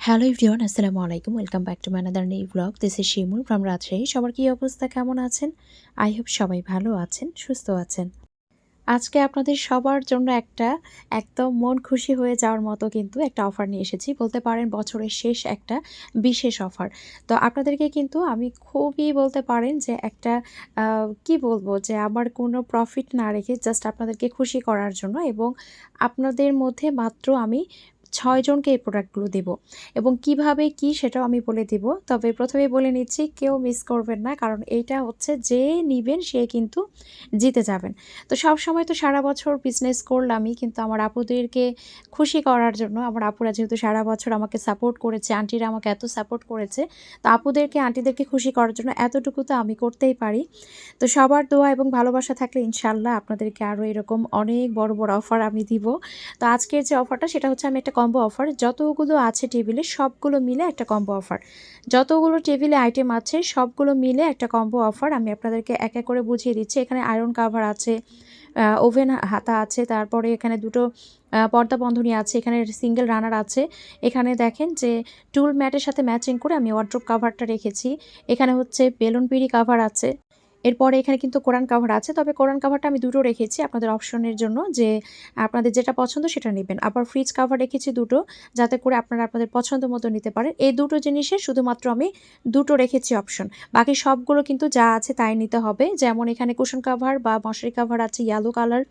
Hello everyone আসসালামু আলাইকুম welcome back to ম্যানাদার নেই blog this is Shimul from Rajshahi সবার কি অবস্থা, কেমন আছেন? আই হোপ সবাই ভালো আছেন, সুস্থ আছেন। আজকে আপনাদের সবার জন্য একটা একদম মন খুশি হয়ে যাওয়ার মতো কিন্তু একটা অফার নিয়ে এসেছি। বলতে পারেন বছরের শেষ একটা বিশেষ অফার তো আপনাদেরকে কিন্তু আমি খুবই বলতে পারেন যে একটা কি বলব, যে আমার কোনো প্রফিট না রেখে জাস্ট আপনাদেরকে খুশি করার জন্য এবং আপনাদের মধ্যে মাত্র আমি ছয়জনকে এই প্রোডাক্টগুলো দেব। এবং কীভাবে কি সেটাও আমি বলে দিব। তবে প্রথমে বলে নিচ্ছি, কেউ মিস করবেন না, কারণ এইটা হচ্ছে যে নিবেন সে কিন্তু জিতে যাবেন। তো সব সময় তো সারা বছর বিজনেস করলামই, কিন্তু আমার আপুদেরকে খুশি করার জন্য, আমার আপুরা যেহেতু সারা বছর আমাকে সাপোর্ট করেছে আন্টিরা আমাকে এত সাপোর্ট করেছে, তো আপুদেরকে আন্টিদেরকে খুশি করার জন্য এতটুকু তো আমি করতেই পারি। তো সবার দোয়া এবং ভালোবাসা থাকলে ইনশাল্লাহ আপনাদেরকে আরও এরকম অনেক বড় বড় অফার আমি দিব। তো আজকের যে অফারটা সেটা হচ্ছে আমি একটা কম্বো অফার যতগুলো আছে টেবিলে সবগুলো মিলে একটা কম্বো অফার যতগুলো টেবিলে আইটেম আছে, সবগুলো মিলে একটা কম্বো অফার আমি আপনাদেরকে এক এক করে বুঝিয়ে দিচ্ছি। এখানে আয়রন কাভার আছে ওভেন হাতা আছে, তারপরে এখানে দুটো পর্দা বন্ধনী আছে, এখানে সিঙ্গেল রানার আছে। এখানে দেখেন যে টুল ম্যাটের সাথে ম্যাচিং করে আমি ওয়ার্ড্রোপ কাভারটা রেখেছি। এখানে হচ্ছে বেলুন পিড়ি কাভার আছে। এরপরে এখানে কিন্তু কোরআন কাভার আছে। তবে কোরআন কাভারটা আমি দুটো রেখেছি আপনাদের অপশনের জন্য যে আপনাদের যেটা পছন্দ সেটা নেবেন। আবার ফ্রিজ কাভার রেখেছি দুটো যাতে করে আপনারা আপনাদের পছন্দ মতো নিতে পারেন। এই দুটো জিনিসের শুধুমাত্র আমি দুটো রেখেছি অপশন বাকি সবগুলো কিন্তু যা আছে তাই নিতে হবে। যেমন এখানে কুশন কাভার বা মশারি কাভার আছে ইয়েলো কালার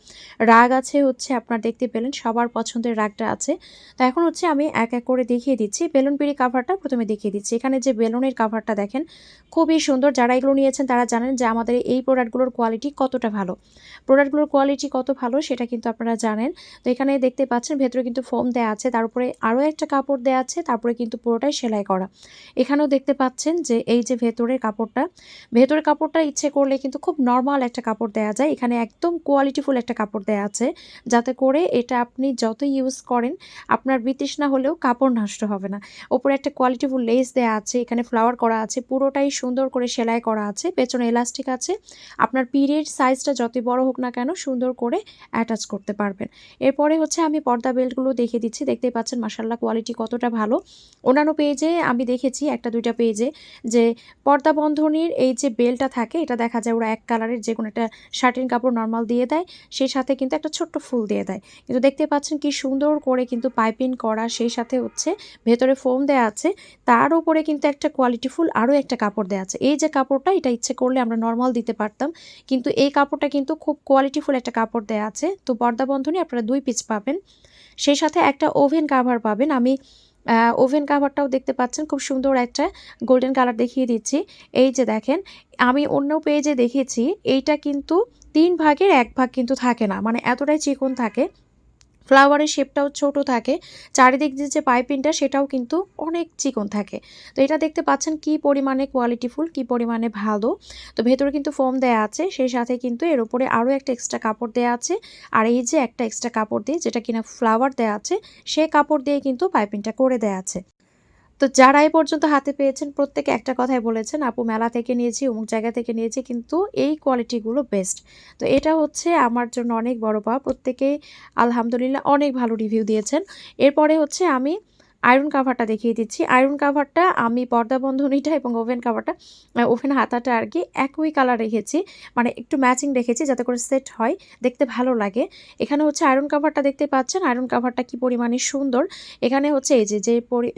রাগ আছে হচ্ছে আপনার দেখতে পেলেন, সবার পছন্দের রাগটা আছে। তো এখন হচ্ছে আমি এক এক করে দেখিয়ে দিচ্ছি। বেলুন পিড়ি কাভারটা প্রথমে দেখিয়ে দিচ্ছি। এখানে যে বেলুনের কাভারটা দেখেন, খুবই সুন্দর। যারা এগুলো নিয়েছেন তারা জানেন যে আমাদের এই প্রোডাক্টগুলোর কোয়ালিটি কতটা ভালো? প্রোডাক্টগুলোর কোয়ালিটি কত ভালো সেটা কিন্তু আপনারা জানেন। তো এখানে দেখতে পাচ্ছেন ভেতরে কিন্তু ফোম দেওয়া আছে, তার উপরে আরও একটা কাপড় দেওয়া আছে, তারপরে কিন্তু পুরোটাই সেলাই করা। এখানেও দেখতে পাচ্ছেন যে এই যে ভেতরের কাপড়টা ভেতরের কাপড়টা ইচ্ছে করলে কিন্তু খুব নর্মাল একটা কাপড় দেওয়া যায়। এখানে একদম কোয়ালিটিফুল একটা কাপড় দেওয়া আছে, যাতে করে এটা আপনি যত ইউজ করেন, আপনার বিতৃষ্ণা হলেও কাপড় নষ্ট হবে না। ওপরে একটা কোয়ালিটিফুল লেস দেওয়া আছে, এখানে ফ্লাওয়ার করা আছে, পুরোটাই সুন্দর করে সেলাই করা আছে, পেছনে এলাস্টিক আছে? আপনার পিরিয়ড সাইজটা যতই বড় হোক না কেন সুন্দর করে অ্যাটাচ করতে পারবেন। এরপরে হচ্ছে আমি পর্দা বেল্টগুলো দেখে দিচ্ছি। দেখতেই পাচ্ছেন মাসাল্লাহ কোয়ালিটি কতটা ভালো। অন্যান্য পেজে আমি দেখেছি, একটা দুইটা পেজে যে পর্দা বন্ধনীর এই যে বেলটা থাকে, এটা দেখা যায় ওরা এক কালারের যে কোনো একটা শার্টিন কাপড় নর্মাল দিয়ে দেয়, সেই সাথে কিন্তু একটা ছোট্ট ফুল দিয়ে দেয়। কিন্তু দেখতে পাচ্ছেন কি সুন্দর করে কিন্তু পাইপিং করা, সেই সাথে হচ্ছে ভেতরে ফোম দেওয়া আছে, তার উপরে কিন্তু একটা কোয়ালিটিফুল আরও একটা কাপড় দেওয়া আছে। এই যে কাপড়টা, এটা ইচ্ছে করলে আমরা নর্মাল দিতে পারতাম। কিন্তু এই কাপড়টা কিন্তু খুব কোয়ালিটিফুল একটা কাপড় দেওয়া আছে। তো পর্দা বন্ধনী আপনারা দুই পিস পাবেন। সেই সাথে একটা ওভেন কাভার পাবেন। আমি ওভেন কাভারটাও দেখতে পাচ্ছেন। খুব সুন্দর একটা গোল্ডেন কালার দেখিয়ে দিচ্ছি। এই যে দেখেন, আমি অন্য পেজে দেখেছি এইটা কিন্তু তিন ভাগের এক ভাগ কিন্তু থাকে না। মানে এতটাই চিকন থাকে। ফ্লাওয়ারের শেপটাও ছোট থাকে, চারিদিক দিয়ে যে পাইপিংটা সেটাও কিন্তু অনেক চিকন থাকে। তো এটা দেখতে পাচ্ছেন কি পরিমাণে কোয়ালিটিফুল কি পরিমাণে ভালো। তো ভেতরে কিন্তু ফোম দেয়া আছে, সেই সাথে কিন্তু এর উপরে আরও একটা এক্সট্রা কাপড় দেয়া আছে। আর এই যে একটা এক্সট্রা কাপড় দিয়ে যেটা কিনা ফ্লাওয়ার দেয়া আছে, সে কাপড় দিয়ে কিন্তু পাইপিংটা করে দেয়া আছে। তো যারা এ পর্যন্ত হাতে পেয়েছেন, প্রত্যেকে একটা কথাই বলেছেন, আপু, মেলা থেকে নিয়েছি, অমুক জায়গা থেকে নিয়েছি, কিন্তু এই কোয়ালিটিগুলো বেস্ট তো এটা হচ্ছে আমার জন্য অনেক বড় পাওয়া প্রত্যেকেই আলহামদুলিল্লাহ অনেক ভালো রিভিউ দিয়েছেন। এরপরে হচ্ছে আমি আয়রন কাভারটা দেখিয়ে দিচ্ছি। আয়রন কাভারটা আমি পর্দা বন্ধনীটা এবং ওভেন কাভারটা ওভেন হাতাটা আর কি একই কালার রেখেছি। মানে একটু ম্যাচিং রেখেছি যাতে করে সেট হয়, দেখতে ভালো লাগে। এখানে হচ্ছে আয়রন কাভারটা দেখতে পাচ্ছেন। আয়রন কাভারটা কি পরিমাণে সুন্দর। এখানে হচ্ছে এই যে যে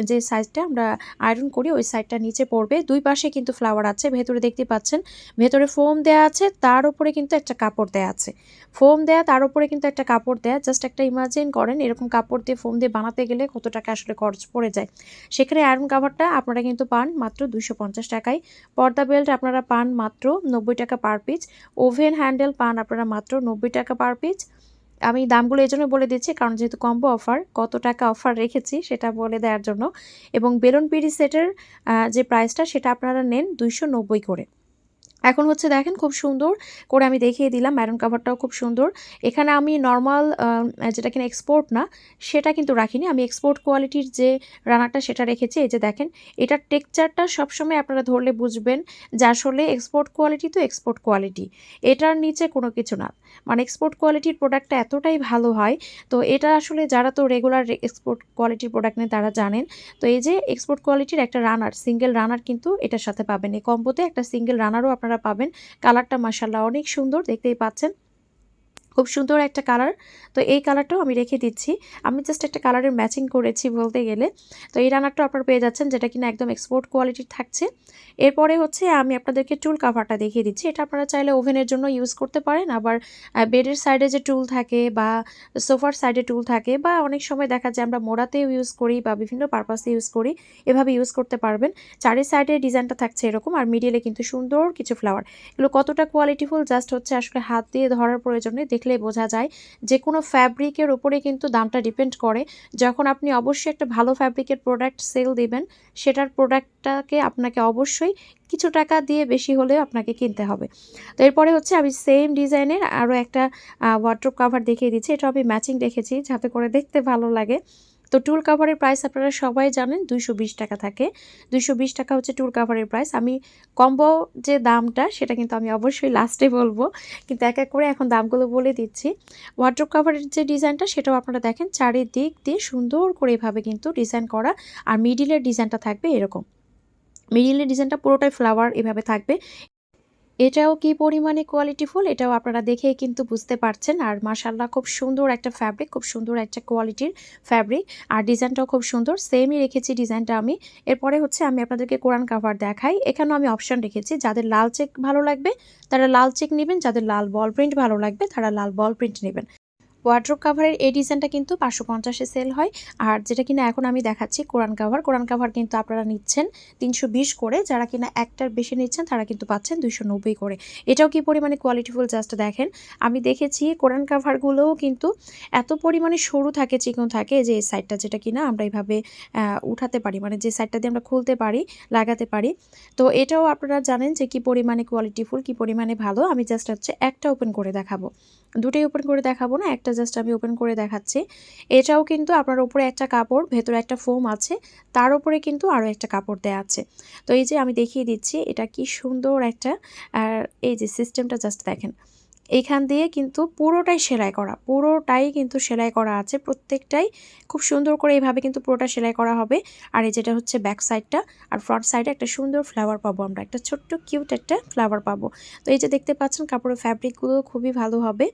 যে সাইজটা আমরা আয়রন করি, ওই সাইডটা নিচে পড়বে। দুই পাশে কিন্তু ফ্লাওয়ার আছে, ভেতরে দেখতে পাচ্ছেন। ভেতরে ফোম দেয়া আছে, তার উপরে কিন্তু একটা কাপড় দেয়া আছে। ফোম দেয়া, তার উপরে কিন্তু একটা কাপড় দেয়া। জাস্ট একটা ইমাজিন করেন, এরকম কাপড় দিয়ে ফোম দিয়ে বানাতে গেলে কত টাকা আসলে খরচ পড়ে যায়। সেখানে আয়রন কাভারটা আপনারা কিন্তু পান মাত্র দুশো পঞ্চাশ টাকায়। পর্দা বেল্ট আপনারা পান মাত্র নব্বই টাকা পার পিস ওভেন হ্যান্ডেল পান আপনারা মাত্র নব্বই টাকা পার পিস আমি দামগুলো এই জন্য বলে দিচ্ছি, কারণ যেহেতু কম্বো অফার কত টাকা অফার রেখেছি সেটা বলে দেওয়ার জন্য। এবং বেলুন পিড়ি সেটের যে প্রাইসটা সেটা আপনারা নেন দুইশো নব্বই করে। এখন হচ্ছে দেখেন খুব সুন্দর করে আমি দেখিয়ে দিলাম, ম্যারুন কাভারটাও খুব সুন্দর। এখানে আমি নর্মাল যেটা কিনা এক্সপোর্ট না, সেটা কিন্তু রাখিনি। আমি এক্সপোর্ট কোয়ালিটির যে রানারটা সেটা রেখেছি, এই যে দেখেন, এটার টেক্সচারটা সবসময় আপনারা ধরলে বুঝবেন যে আসলে এক্সপোর্ট কোয়ালিটি তো এক্সপোর্ট কোয়ালিটি এটার নিচে কোনো কিছু না। মানে এক্সপোর্ট কোয়ালিটির প্রোডাক্টটা এতটাই ভালো হয়, তো এটা আসলে যারা তো রেগুলার এক্সপোর্ট কোয়ালিটির প্রোডাক্ট নেন তারা জানেন। তো এই যে এক্সপোর্ট কোয়ালিটির একটা রানার সিঙ্গেল রানার কিন্তু এটার সাথে পাবেন। এই কম্বোতে একটা সিঙ্গেল রানারও আপনারা পাবেন। কালারটা মাসাল্লাহ অনেক সুন্দর দেখতেই পাচ্ছেন। খুব সুন্দর একটা কালার তো এই কালারটাও আমি রেখে দিচ্ছি। আমি জাস্ট একটা কালারের ম্যাচিং করেছি বলতে গেলে। তো এই রানারটাও আপনারা পেয়ে যাচ্ছেন যেটা কিনা একদম এক্সপোর্ট কোয়ালিটির থাকছে। এরপরে হচ্ছে আমি আপনাদেরকে টুল কাভারটা দেখিয়ে দিচ্ছি। এটা আপনারা চাইলে ওভেনের জন্য ইউজ করতে পারেন। আবার বেডের সাইডে যে টুল থাকে বা সোফার সাইডে টুল থাকে বা অনেক সময় দেখা যায় আমরা মোড়াতেও ইউজ করি বা বিভিন্ন পারপাসে ইউজ করি, এভাবে ইউজ করতে পারবেন। চারি সাইডে ডিজাইনটা থাকছে এরকম আর মিডিলে কিন্তু সুন্দর কিছু ফ্লাওয়ার এগুলো কতটা কোয়ালিটিফুল জাস্ট হচ্ছে আসলে হাত দিয়ে ধরার প্রয়োজনে দেখলে বোঝা যায় যে কোনো ফ্যাব্রিকের উপরে কিন্তু দামটা ডিপেন্ড করে। যখন আপনি অবশ্যই একটা ভালো ফ্যাব্রিকের প্রোডাক্ট সেল দিবেন, সেটার প্রোডাক্টটাকে আপনাকে অবশ্যই কিছু টাকা দিয়ে বেশি হলেও আপনাকে কিনতে হবে। তো এরপরে হচ্ছে আমি সেম ডিজাইনের আরও একটা ওয়ার্ড্রোপ কাভার দেখিয়ে দিচ্ছি। এটা আমি ম্যাচিং রেখেছি যাতে করে দেখতে ভালো লাগে। তো টুল কাভারের প্রাইস আপনারা সবাই জানেন দুইশো বিশ টাকা থাকে। দুইশো বিশ টাকা হচ্ছে টুল কাভারের প্রাইস আমি কম্বো যে দামটা, সেটা কিন্তু আমি অবশ্যই লাস্টে বলব। কিন্তু এক এক করে এখন দামগুলো বলে দিচ্ছি। ওয়ার্ড্রোপ কাভারের যে ডিজাইনটা সেটাও আপনারা দেখেন, চারিদিক দিয়ে সুন্দর করে এভাবে কিন্তু ডিজাইন করা। আর মিডিলের ডিজাইনটা থাকবে এরকম। মিডিলের ডিজাইনটা পুরোটাই ফ্লাওয়ার এভাবে থাকবে। এটাও কি পরিমাণে কোয়ালিটি ফুল এটাও আপনারা দেখেই কিন্তু বুঝতে পারছেন। আর মাসাল্লাহ খুব সুন্দর একটা ফ্যাব্রিক খুব সুন্দর একটা কোয়ালিটির ফ্যাব্রিক আর ডিজাইনটাও খুব সুন্দর। সেমই রেখেছি ডিজাইনটা আমি। এরপরে হচ্ছে আমি আপনাদেরকে কোরআন কাভার দেখাই। এখানেও আমি অপশান রেখেছি। যাদের লাল চেক ভালো লাগবে, তারা লাল চেক নেবেন। যাদের লাল বল প্রিন্ট ভালো লাগবে, তারা লাল বল প্রিন্ট নেবেন। ওয়ার্ড্রোপ কাভারের এই ডিজাইনটা কিন্তু পাঁচশো পঞ্চাশে সেল হয়। আর যেটা কিনা এখন আমি দেখাচ্ছি কোরআন কাভার কোরআন কাভার কিন্তু আপনারা নিচ্ছেন তিনশো বিশ করে। যারা কিনা একটার বেশি নিচ্ছেন, তারা কিন্তু পাচ্ছেন দুইশো নব্বই করে। এটাও কি পরিমাণে কোয়ালিটিফুল জাস্ট দেখেন। আমি দেখেছি কোরআন কাভারগুলোও কিন্তু এত পরিমাণে সরু থাকে, চিকন থাকে, যে এই সাইডটা যেটা কিনা আমরা এইভাবে উঠাতে পারি। মানে যে সাইডটা দিয়ে আমরা খুলতে পারি, লাগাতে পারি। তো এটাও আপনারা জানেন যে কি পরিমাণে কোয়ালিটিফুল কি পরিমাণে ভালো। আমি জাস্ট হচ্ছে একটা ওপেন করে দেখাবো। দুটোই ওপেন করে দেখাবো না, একটা জাস্ট আমি ওপেন করে দেখাচ্ছি। এটাও কিন্তু আপনার উপরে একটা কাপড়, ভেতরে একটা ফোম আছে, তার উপরে কিন্তু আরও একটা কাপড় দেওয়া আছে। তো এই যে আমি দেখিয়ে দিচ্ছি, এটা কি সুন্দর একটা, আর এই যে সিস্টেমটা জাস্ট দেখেন। এইখান দিয়ে কিন্তু পুরোটাই সেলাই করা, পুরোটাই কিন্তু সেলাই করা আছে, প্রত্যেকটাই খুব সুন্দর করে এইভাবে কিন্তু পুরোটা সেলাই করা হবে। আর এই যেটা হচ্ছে ব্যাক সাইডটা আর ফ্রন্ট সাইডে একটা সুন্দর ফ্লাওয়ার পাবো আমরা, একটা ছোট্ট কিউট একটা ফ্লাওয়ার পাবো। তো এই যে দেখতে পাচ্ছেন, কাপড়ের ফ্যাব্রিকগুলো খুবই ভালো হবে।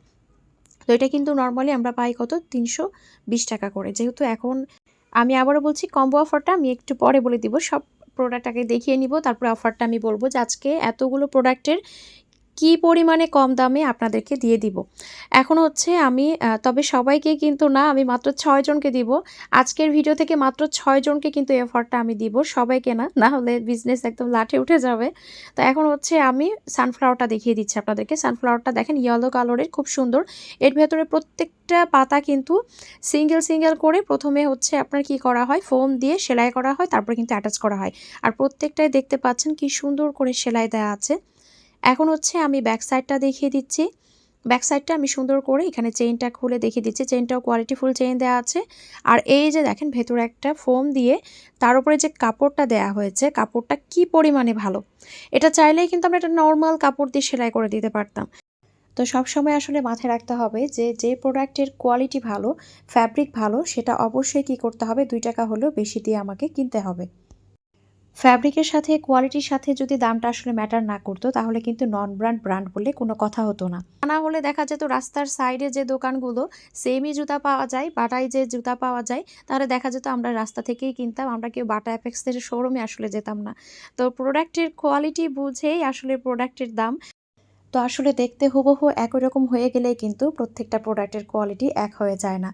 তো এটা কিন্তু নর্মালি আমরা পাই কত? তিনশো বিশ টাকা করে। যেহেতু এখন আমি আবারও বলছি কম্বো অফারটা আমি একটু পরে বলে দিব। সব প্রোডাক্ট আগে দেখিয়ে নিব, তারপরে অফারটা আমি বলব যে আজকে এতগুলো প্রোডাক্টের কি পরিমাণে কম দামে আপনাদেরকে দিয়ে দিব। এখন হচ্ছে আমি তবে সবাইকে কিন্তু না, আমি মাত্র ছয়জনকে দিব। আজকের ভিডিও থেকে মাত্র ছয়জনকে কিন্তু এই অফারটা আমি দিব, সবাইকে না না হলে বিজনেস একদম লাঠে উঠে যাবে। তো এখন হচ্ছে আমি সানফ্লাওয়ারটা দেখিয়ে দিচ্ছি আপনাদেরকে। সানফ্লাওয়ারটা দেখেন ইয়েলো কালারের খুব সুন্দর। এর ভেতরে প্রত্যেকটা পাতা কিন্তু সিঙ্গেল সিঙ্গেল করে প্রথমে হচ্ছে আপনার কি করা হয় ফোম দিয়ে সেলাই করা হয়, তারপর কিন্তু অ্যাটাচ করা হয়। আর প্রত্যেকটাই দেখতে পাচ্ছেন কি সুন্দর করে সেলাই দেওয়া আছে। এখন হচ্ছে আমি ব্যাক সাইডটা দেখিয়ে দিচ্ছি। ব্যাক সাইডটা আমি সুন্দর করে এখানে চেইনটা খুলে দেখিয়ে দিচ্ছি। চেইনটাও কোয়ালিটি ফুল চেইন দেওয়া আছে। আর এই যে দেখেন ভেতরে একটা ফোম দিয়ে তার উপরে যে কাপড়টা দেয়া হয়েছে, কাপড়টা কি পরিমাণে ভালো? এটা চাইলেই কিন্তু আমরা একটা নর্মাল কাপড় দিয়ে সেলাই করে দিতে পারতাম। তো সব সময় আসলে মাথায় রাখতে হবে যে যে প্রোডাক্টের কোয়ালিটি ভালো ফ্যাব্রিক ভালো, সেটা অবশ্যই কি করতে হবে? দুই টাকা হলেও বেশি দিয়ে আমাকে কিনতে হবে। ফ্যাব্রিকের সাথে, কোয়ালিটির সাথে যদি দামটা আসলে ম্যাটার না করতো, তাহলে কিন্তু নন ব্র্যান্ড ব্র্যান্ড বলে কোনো কথা হতো না। না হলে দেখা যেত রাস্তার সাইডে যে দোকানগুলো সেমই জুতা পাওয়া যায় বাটায় যে জুতা পাওয়া যায়, তাহলে দেখা যেত আমরা রাস্তা থেকেই কিনতাম, আমরা কেউ বাটা অ্যাপেক্সের শোরুমে আসলে যেতাম না। তো প্রোডাক্টের কোয়ালিটি বুঝেই আসলে প্রোডাক্টের দাম। তো আসলে দেখতে হুবহু একই রকম হয়ে গেলেই কিন্তু প্রত্যেকটা প্রোডাক্টের কোয়ালিটি এক হয়ে যায় না।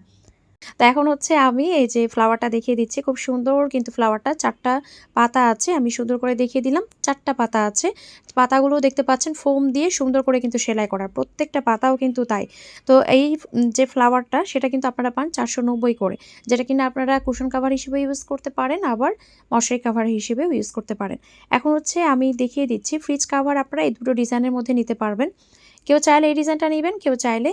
তো এখন হচ্ছে আমি এই যে ফ্লাওয়ারটা দেখিয়ে দিচ্ছি, খুব সুন্দর কিন্তু ফ্লাওয়ারটা চারটা পাতা আছে, আমি সুন্দর করে দেখিয়ে দিলাম, চারটা পাতা আছে। পাতাগুলো দেখতে পাচ্ছেন ফোম দিয়ে সুন্দর করে কিন্তু সেলাই করা, প্রত্যেকটা পাতাও কিন্তু তাই। তো এই যে ফ্লাওয়ারটা সেটা কিন্তু আপনারা পান চারশো নব্বই করে, যেটা কিনা আপনারা কুশন কাভার হিসেবে ইউজ করতে পারেন, আবার মশারি কাভার হিসেবেও ইউজ করতে পারেন। এখন হচ্ছে আমি দেখিয়ে দিচ্ছি ফ্রিজ কাভার আপনারা এই দুটো ডিজাইনের মধ্যে নিতে পারবেন। কেউ চাইলে এই ডিজাইনটা নেবেন, কেউ চাইলে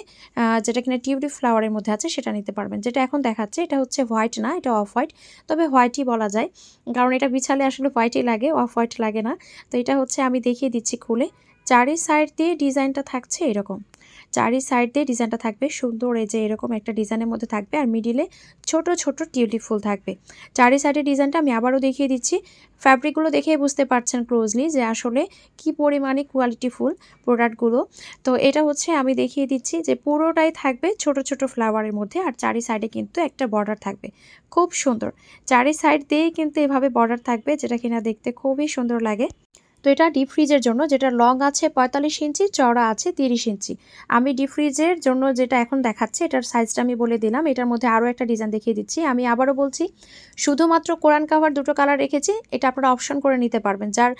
যেটা কিনা টিউলিপ ফ্লাওয়ারের মধ্যে আছে সেটা নিতে পারবেন। যেটা এখন দেখাচ্ছে এটা হচ্ছে হোয়াইট না, এটা অফ হোয়াইট। তবে হোয়াইটই বলা যায়, কারণ এটা বিছালে আসলে হোয়াইটই লাগে, অফ হোয়াইট লাগে না। তো এটা হচ্ছে আমি দেখিয়ে দিচ্ছি খুলে। চারি সাইড দিয়ে ডিজাইনটা থাকছে এরকম। চারি সাইড দিয়ে ডিজাইনটা থাকবে। সুন্দর এই যে এরকম একটা ডিজাইনের মধ্যে থাকবে আর মিডিলে ছোট ছোট টিউলিপ ফুল থাকবে। চারি সাইডের ডিজাইনটা আমি আবারও দেখিয়ে দিচ্ছি। ফ্যাব্রিকগুলো দেখেই বুঝতে পারছেন ক্লোজলি যে আসলে কি পরিমাণে কোয়ালিটি ফুল প্রোডাক্টগুলো তো এটা হচ্ছে আমি দেখিয়ে দিচ্ছি যে পুরোটাই থাকবে ছোট ছোট ফ্লাওয়ারের মধ্যে আর চারি সাইডে কিন্তু একটা বর্ডার থাকবে। খুব সুন্দর। চারি সাইড দিয়েই কিন্তু এভাবে বর্ডার থাকবে যেটা কিনা দেখতে খুবই সুন্দর লাগে। তো এটা ডিপ ফ্রিজের জন্য যেটা লং আছে পঁয়তাল্লিশ ইঞ্চি, চওড়া আছে তিরিশ ইঞ্চি। আমি ডিপ ফ্রিজের জন্য যেটা এখন দেখাচ্ছি, এটার সাইজটা আমি বলে দিলাম, এটার মধ্যে আরও একটা ডিজাইন দেখিয়ে দিচ্ছি। আমি আবারও বলছি, শুধুমাত্র কোরআন কাভার দুটো কালার রেখেছি, এটা আপনারা অপশন করে নিতে পারবেন। যার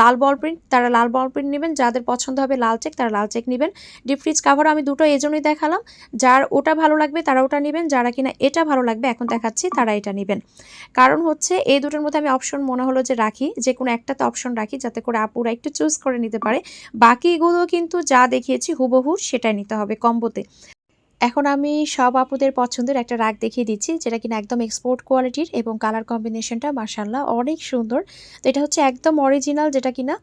লাল বল প্রিন্ট তারা লাল বল প্রিন্ট নেবেন, যাদের পছন্দ হবে লাল চেক তারা লাল চেক নেবেন। ডিপ ফ্রিজ কাভার আমি দুটো এই জন্যই দেখালাম, যার ওটা ভালো লাগবে তারা ওটা নেবেন, যারা কিনা এটা ভালো লাগবে, এখন দেখাচ্ছি, তারা এটা নেবেন। কারণ হচ্ছে, এই দুটোর মধ্যে আমি অপশন মনে হলো যে রাখি, যে কোনো একটাতে অপশন রাখি রাখি যাতে করে আপুরা একটু চুজ করে নিতে পারে। বাকিগুলো কিন্তু যা দেখিয়েছি হুবহু সেটাই নিতে হবে কম্বোতে। এখন আমি সব আপুদের পছন্দের একটা রাগ দেখিয়ে দিচ্ছি, যেটা কিনা একদম এক্সপোর্ট কোয়ালিটির এবং কালার কম্বিনেশনটা মার্শাল্লাহ অনেক সুন্দর। তো এটা হচ্ছে একদম অরিজিনাল যেটা কিনা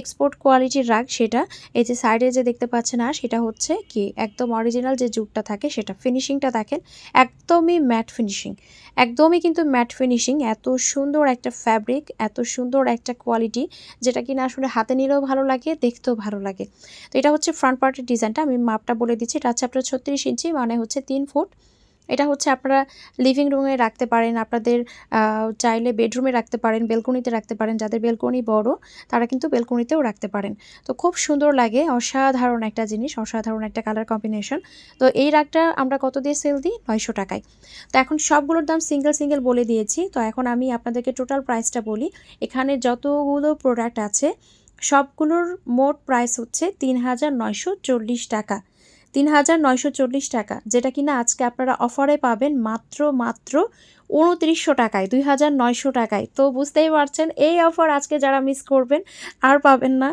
এক্সপোর্ট কোয়ালিটির রাগ সেটা। এই যে সাইডে যে দেখতে পাচ্ছেন আর, সেটা হচ্ছে কি একদম অরিজিনাল যে জুটটা থাকে সেটা ফিনিশিংটা দেখেন, একদমই ম্যাট ফিনিশিং একদমই কিন্তু ম্যাট ফিনিশিং এত সুন্দর একটা ফ্যাব্রিক এত সুন্দর একটা কোয়ালিটি যেটা কিনা আসলে হাতে নিলেও ভালো লাগে, দেখতেও ভালো লাগে। তো এটা হচ্ছে ফ্রন্ট পার্টের ডিজাইনটা আমি মাপটা বলে দিচ্ছি, এটা হচ্ছে আপনার ছত্রিশ ইঞ্চি মানে হচ্ছে তিন ফুট। এটা হচ্ছে আপনারা লিভিং রুমে রাখতে পারেন, আপনাদের চাইলে বেডরুমে রাখতে পারেন বেলকনিতে রাখতে পারেন, যাদের বেলকনি বড়, তারা কিন্তু বেলকনিতেও রাখতে পারেন। তো খুব সুন্দর লাগে, অসাধারণ একটা জিনিস, অসাধারণ একটা কালার কম্বিনেশন তো এই রাগটা আমরা কত দিয়ে সেল দিই? নয়শো টাকায়। তো এখন সবগুলোর দাম সিঙ্গেল সিঙ্গেল বলে দিয়েছি। তো এখন আমি আপনাদেরকে টোটাল প্রাইসটা বলি। এখানে যতগুলো প্রোডাক্ট আছে, সবগুলোর মোট প্রাইস হচ্ছে তিন হাজার নয়শো চল্লিশ টাকা। তিন হাজার নয়শো চল্লিশ টাকা, যেটা কিনা আজকে আপনারা অফারে পাবেন মাত্র মাত্র উনত্রিশশো টাকায় দুই হাজার নয়শো টাকায়। তো বুঝতেই পারছেন, এই অফার আজকে যারা মিস করবেন আর পাবেন না।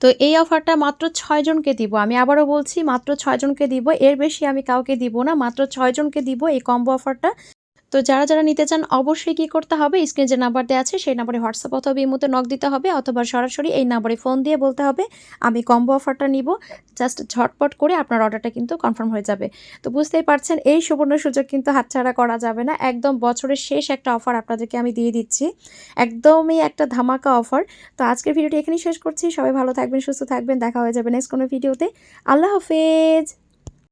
তো এই অফারটা মাত্র ছয়জনকে দিব, আমি আবারও বলছি মাত্র ছয়জনকে দিব, এর বেশি আমি কাউকে দিব না, মাত্র ছয়জনকে দিব এই কম্বো অফারটা তো যারা যারা নিতে চান, অবশ্যই কি করতে হবে? স্ক্রিনে যে নাম্বার দেওয়া আছে, সেই নাম্বারে হোয়াটসঅ্যাপ অথবা ইমোতে নক দিতে হবে অথবা সরাসরি এই নাম্বারে ফোন দিয়ে বলতে হবে, আমি কম্বো অফারটা নিব। জাস্ট ঝটপট করে আপনার অর্ডারটা কিন্তু কনফার্ম হয়ে যাবে। তো বুঝতেই পারছেন, এই সুবর্ণ সুযোগ কিন্তু হাতছাড়া করা যাবে না। একদম বছরের শেষ একটা অফার আপনাদেরকে আমি দিয়ে দিচ্ছি। একদমই একটা ধামাকা অফার। তো আজকের ভিডিওটি এখানেই শেষ করছি। সবাই ভালো থাকবেন, সুস্থ থাকবেন। দেখা হয়ে যাবে নেক্সট কোনো ভিডিওতে। আল্লাহ হাফেজ!